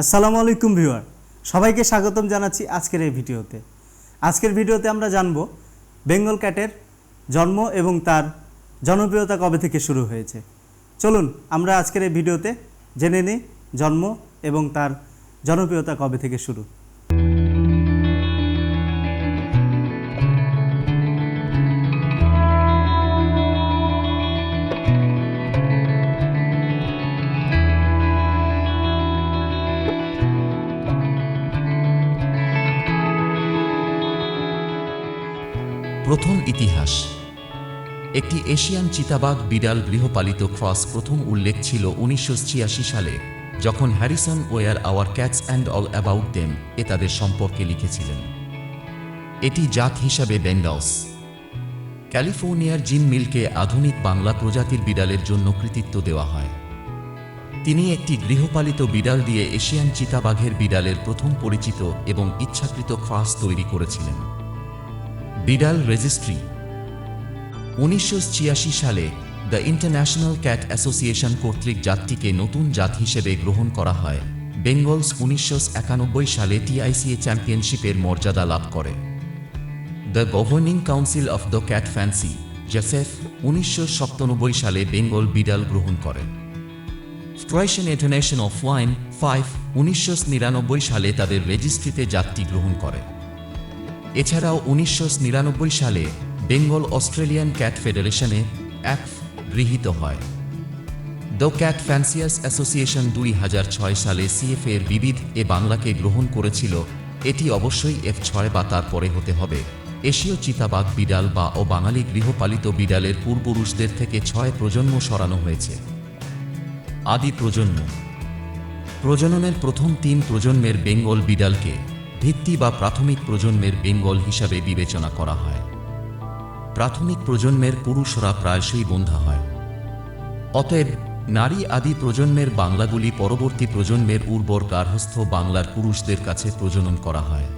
আসসালামু আলাইকুম ভিউয়ার। সবাইকে স্বাগতম জানাচ্ছি আজকের এই ভিডিওতে। আজকের ভিডিওতে আমরা জানব বেঙ্গল ক্যাটের জন্ম এবং তার জনপ্রিয়তা কবে থেকে শুরু হয়েছে। চলুন, আমরা আজকের এই ভিডিওতে জেনে নিই জন্ম এবং তার জনপ্রিয়তা কবে থেকে শুরু। প্রথম ইতিহাস। একটি এশিয়ান চিতাবাঘ বিড়াল গৃহপালিত ক্রস প্রথম উল্লেখ ছিল উনিশশো ছিয়াশি সালে, যখন Harrison Weir our cats and all about them এ তাদের সম্পর্কে লিখেছিলেন। এটি জাত হিসাবে বেঙ্গালস ক্যালিফোর্নিয়ার জিম মিলকে আধুনিক বাংলা প্রজাতির বিড়ালের জন্য কৃতিত্ব দেওয়া হয়। তিনি একটি গৃহপালিত বিড়াল দিয়ে এশিয়ান চিতাবাঘের বিড়ালের প্রথম পরিচিত এবং ইচ্ছাকৃত ক্রস তৈরি করেছিলেন। বিড়াল রেজিস্ট্রি। উনিশশো ছিয়াশি সালে দ্য ইন্টারন্যাশনাল ক্যাট অ্যাসোসিয়েশন কর্তৃক জাতটিকে নতুন জাত হিসেবে গ্রহণ করা হয়। বেঙ্গলস উনিশশো একানব্বই সালে টিআইসিএ চ্যাম্পিয়নশিপের মর্যাদা লাভ করে। The governing council of the cat fancy, জেসেফ, উনিশশো সালে বেঙ্গল বিড়াল গ্রহণ করে। ফ্রয়েশন ইন্টারন্যাশন অফ ওয়াইন ফাইভ, উনিশশো নিরানব্বই সালে তাদের রেজিস্ট্রিতে জাতটি গ্রহণ করে। এছাড়াও উনিশশো নিরানব্বই সালে বেঙ্গল অস্ট্রেলিয়ান ক্যাট ফেডারেশনে এক গৃহীত হয়। দ্য ক্যাট ফ্যান্সিয়াস অ্যাসোসিয়েশন দুই হাজার ছয় সালে সিএফ এর বিবিধ এ বাংলাকে গ্রহণ করেছিল। এটি অবশ্যই এফ ছয় বা তার পরে হতে হবে। এশীয় চিতাবাঘ বিড়াল বা ও বাঙালি গৃহপালিত বিড়ালের পূর্বপুরুষদের থেকে ছয় প্রজন্ম সরানো হয়েছে। আদি প্রজন্ম। প্রজননের প্রথম তিন প্রজন্মের বেঙ্গল বিড়ালকে ভিত্তি বা প্রাথমিক প্রজন্মের বেঙ্গল হিসাবে বিবেচনা করা হয়। প্রাথমিক প্রজন্মের পুরুষরা প্রায়শই বন্ধা হয়। অতএব নারী আদি প্রজন্মের বাংলাগুলি পরবর্তী প্রজন্মের উর্বর গার্হস্থ বাংলার পুরুষদের কাছে প্রজনন করা হয়।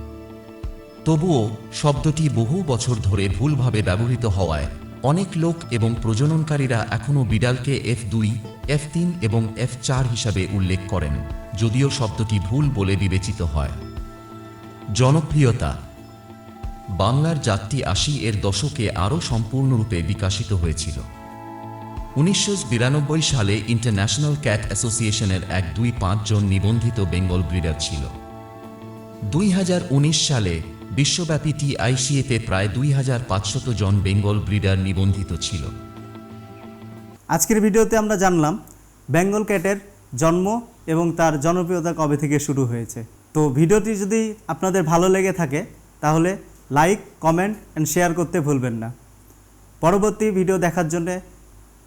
তবুও শব্দটি বহু বছর ধরে ভুলভাবে ব্যবহৃত হওয়ায় অনেক লোক এবং প্রজননকারীরা এখনও বিড়ালকে এফ দুই এফ তিন এবং এফ চার হিসাবে উল্লেখ করেন, যদিও শব্দটি ভুল বলে বিবেচিত হয়। জনপ্রিয়তা। বাংলার জাতটি আশি এর দশকে আরও সম্পূর্ণরূপে বিকাশিত হয়েছিল। উনিশশো বিরানব্বই সালে ইন্টারন্যাশনাল ক্যাট অ্যাসোসিয়েশনের এক দুই পাঁচ জন নিবন্ধিত বেঙ্গল ব্রিডার ছিল। দুই হাজার উনিশ সালে বিশ্বব্যাপী টিআইসিএতে প্রায় দুই হাজার পাঁচশত জন বেঙ্গল ব্রিডার নিবন্ধিত ছিল। আজকের ভিডিওতে আমরা জানলাম, বেঙ্গল ক্যাটের জন্ম এবং তার জনপ্রিয়তা কবে থেকে শুরু হয়েছে। তো ভিডিওটি যদি আপনাদের ভালো লেগে থাকে, তাহলে লাইক, কমেন্ট অ্যান্ড শেয়ার করতে ভুলবেন না। পরবর্তী ভিডিও দেখার জন্যে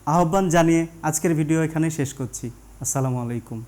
আহ্বান জানিয়ে আজকের ভিডিও এখানে শেষ করছি। আসসালামু আলাইকুম।